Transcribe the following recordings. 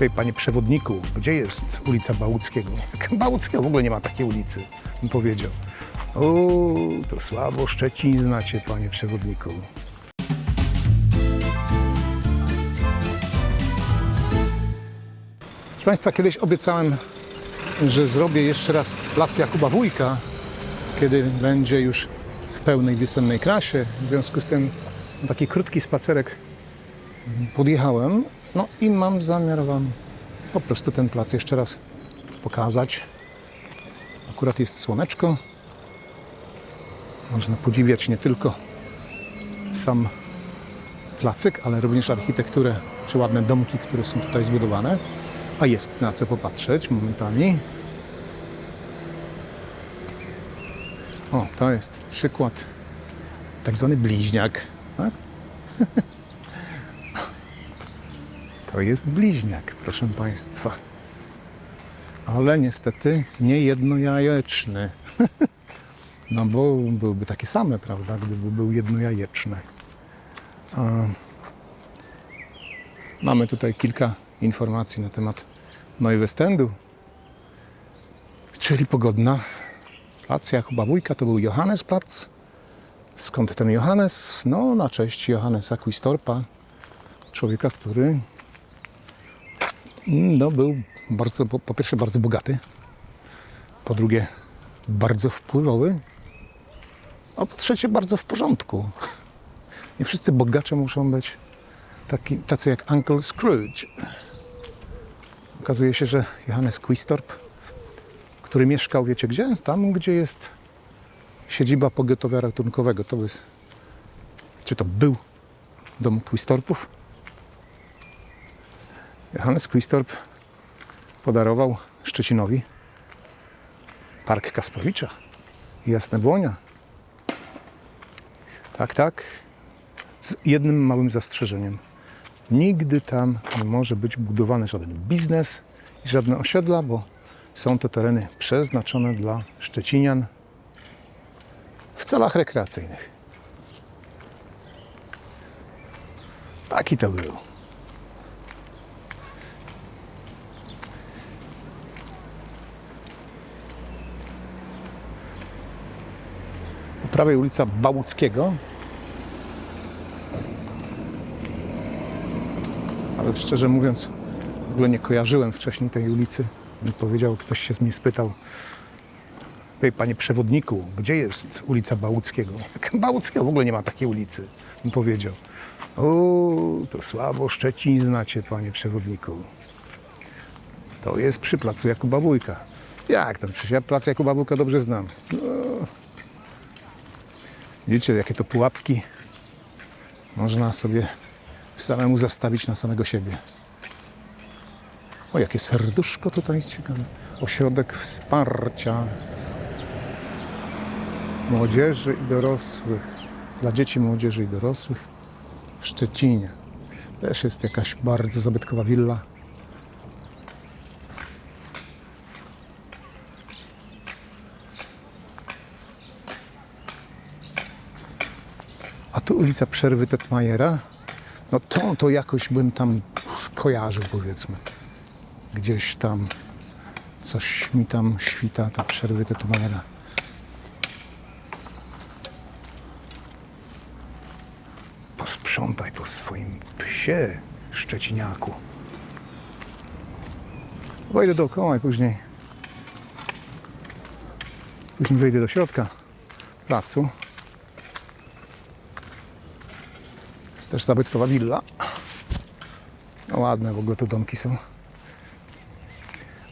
Ej, panie przewodniku, gdzie jest ulica Bałuckiego? Bałuckiego w ogóle nie ma takiej ulicy, bym powiedział. O, to słabo Szczecin znacie, panie przewodniku. Proszę Państwa, kiedyś obiecałem, że zrobię jeszcze raz plac Jakuba Wójka, kiedy będzie już w pełnej wiosennej krasie. W związku z tym taki krótki spacerek podjechałem. No i mam zamiar Wam po prostu ten plac jeszcze raz pokazać. Akurat jest słoneczko. Można podziwiać nie tylko sam placyk, ale również architekturę czy ładne domki, które są tutaj zbudowane. A jest na co popatrzeć momentami. O, to jest przykład tak zwany bliźniak. Tak? To jest bliźniak, proszę Państwa. Ale niestety nie jednojajeczny. No bo byłby takie same, prawda, gdyby był jednojajeczny. Mamy tutaj kilka informacji na temat Neuwestendu, czyli pogodna. Plac Jakuba Wójka to był Johannesplatz. Skąd ten Johannes? No, na cześć Johannesa Quistorpa, człowieka, który no, był bardzo, po, po pierwsze bardzo bogaty, po drugie bardzo wpływowy, a po trzecie bardzo w porządku. Nie wszyscy bogacze muszą być taki, tacy jak Uncle Scrooge. Okazuje się, że Johannes Quistorp, który mieszkał, wiecie gdzie? Tam, gdzie jest siedziba pogotowia ratunkowego. To jest, czy to był dom Quistorpów? Johannes Quistorp podarował Szczecinowi Park Kasprowicza i Jasne Błonia. Tak, tak. Z jednym małym zastrzeżeniem. Nigdy tam nie może być budowany żaden biznes i żadne osiedla, bo są to tereny przeznaczone dla Szczecinian w celach rekreacyjnych. Taki to był. Prawej ulica Bałuckiego. Ale szczerze mówiąc, w ogóle nie kojarzyłem wcześniej tej ulicy. Mi powiedział, ktoś się z mnie spytał, Ej, panie przewodniku, gdzie jest ulica Bałuckiego? Bałuckiego w ogóle nie ma takiej ulicy, bym powiedział. O, to słabo Szczecin znacie, panie przewodniku. To jest przy placu Jakuba Wójka. Jak tam? Przecież ja plac Jakuba Wójka dobrze znam. No. Widzicie, jakie to pułapki można sobie samemu zastawić na samego siebie. O, jakie serduszko tutaj ciekawe. Ośrodek wsparcia młodzieży i dorosłych. Dla dzieci, młodzieży i dorosłych w Szczecinie. Też jest jakaś bardzo zabytkowa willa. A tu ulica Przerwy Tetmajera. No to, to jakoś bym tam kojarzył, powiedzmy. Gdzieś tam coś mi tam świta, ta Przerwy Tetmajera. Posprzątaj po swoim psie, szczeciniaku. Wejdę dookoła i później później wejdę do środka placu. Też zabytkowa willa. No ładne w ogóle te domki są.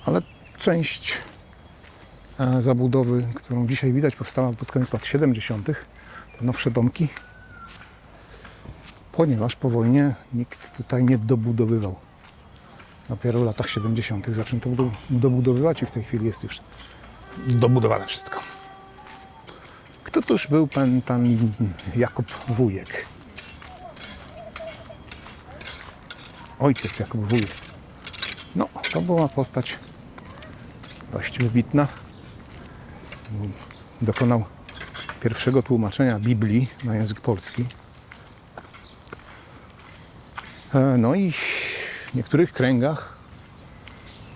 Ale część e, zabudowy, którą dzisiaj widać, powstała pod koniec lat 70. To nowsze domki ponieważ po wojnie nikt tutaj nie dobudowywał. Dopiero w latach 70. zaczęto do- dobudowywać i w tej chwili jest już dobudowane wszystko. Kto to już był pan, pan Jakub Wujek? Ojciec Jakub Wujek. No, to była postać dość wybitna. Dokonał pierwszego tłumaczenia Biblii na język polski. E, No i w niektórych kręgach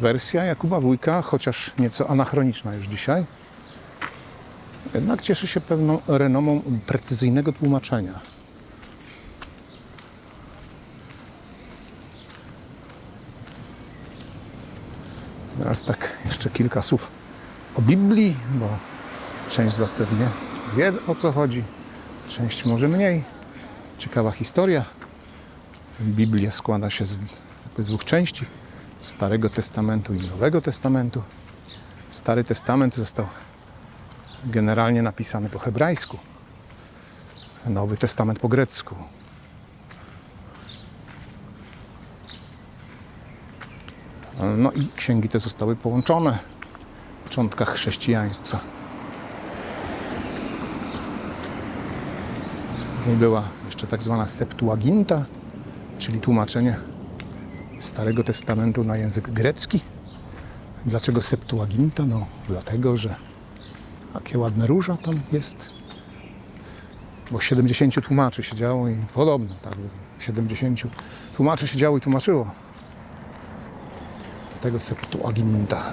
wersja Jakuba Wójka, chociaż nieco anachroniczna już dzisiaj, jednak cieszy się pewną renomą precyzyjnego tłumaczenia. Teraz tak jeszcze kilka słów o Biblii, bo część z Was pewnie wie o co chodzi, część może mniej. Ciekawa historia. Biblia składa się z, dwóch części: Starego Testamentu i Nowego Testamentu. Stary Testament został generalnie napisany po hebrajsku, Nowy Testament po grecku. No i księgi te zostały połączone w początkach chrześcijaństwa. Później była jeszcze tak zwana Septuaginta, czyli tłumaczenie Starego Testamentu na język grecki. Dlaczego Septuaginta? No dlatego, że takie ładne róża tam jest. Bo 70 tłumaczy siedziało i podobno, tak, 70 tłumaczy siedziało i tłumaczyło. Dlatego Septuaginta.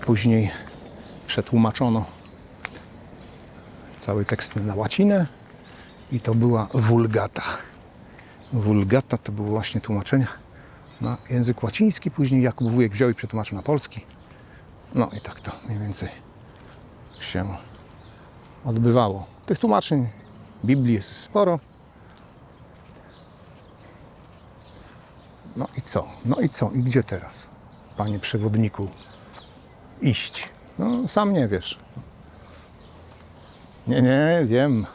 Później przetłumaczono cały tekst na łacinę i to była wulgata. Wulgata to było właśnie tłumaczenie na język łaciński, później Jakub Wujek wziął i przetłumaczył na polski. No i tak to mniej więcej się odbywało. Tych tłumaczeń Biblii jest sporo. No i co? No i co? I gdzie teraz, panie przewodniku, iść? No sam nie wiesz. Nie, nie, wiem.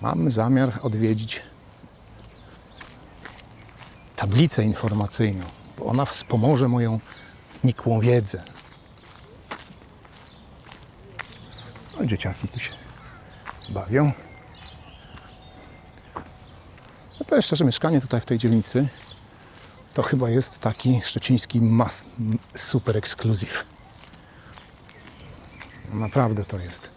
Mam zamiar odwiedzić tablicę informacyjną, bo ona wspomoże moją nikłą wiedzę. No, dzieciaki tu się bawią. No powiem szczerze, mieszkanie tutaj w tej dzielnicy to chyba jest taki szczeciński mas, super ekskluzyw. Naprawdę to jest.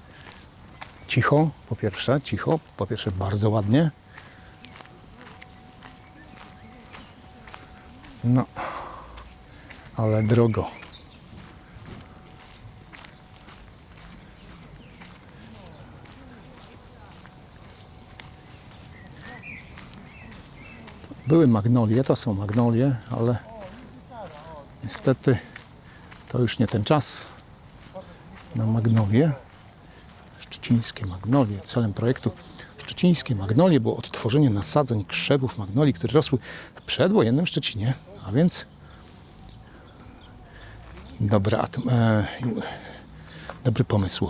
Cicho, po pierwsze, cicho, po pierwsze bardzo ładnie. No, ale drogo. Były magnolie, to są magnolie, ale niestety to już nie ten czas na magnolie. Szczecińskie magnolie. Celem projektu Szczecińskie Magnolie było odtworzenie nasadzeń krzewów magnolii, które rosły w przedwojennym Szczecinie, a więc dobra, e, dobry pomysł.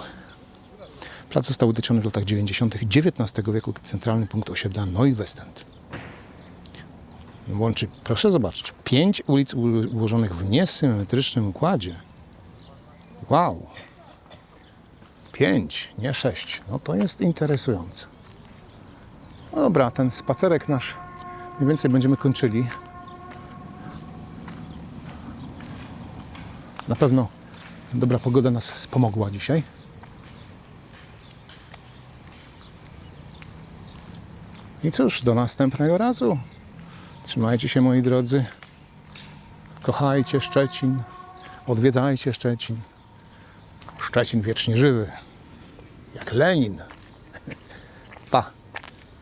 Plac został utyczony w latach 90. XIX wieku centralny punkt osiedla Neuwestend. Łączy, proszę zobaczyć, pięć ulic ułożonych w niesymetrycznym układzie. Wow! Pięć, nie sześć. No to jest interesujące. No dobra, ten spacerek nasz mniej więcej będziemy kończyli. Na pewno dobra pogoda nas wspomogła dzisiaj. I cóż, do następnego razu. Trzymajcie się moi drodzy. Kochajcie Szczecin. Odwiedzajcie Szczecin. Szczecin wiecznie żywy. Jak Lenin.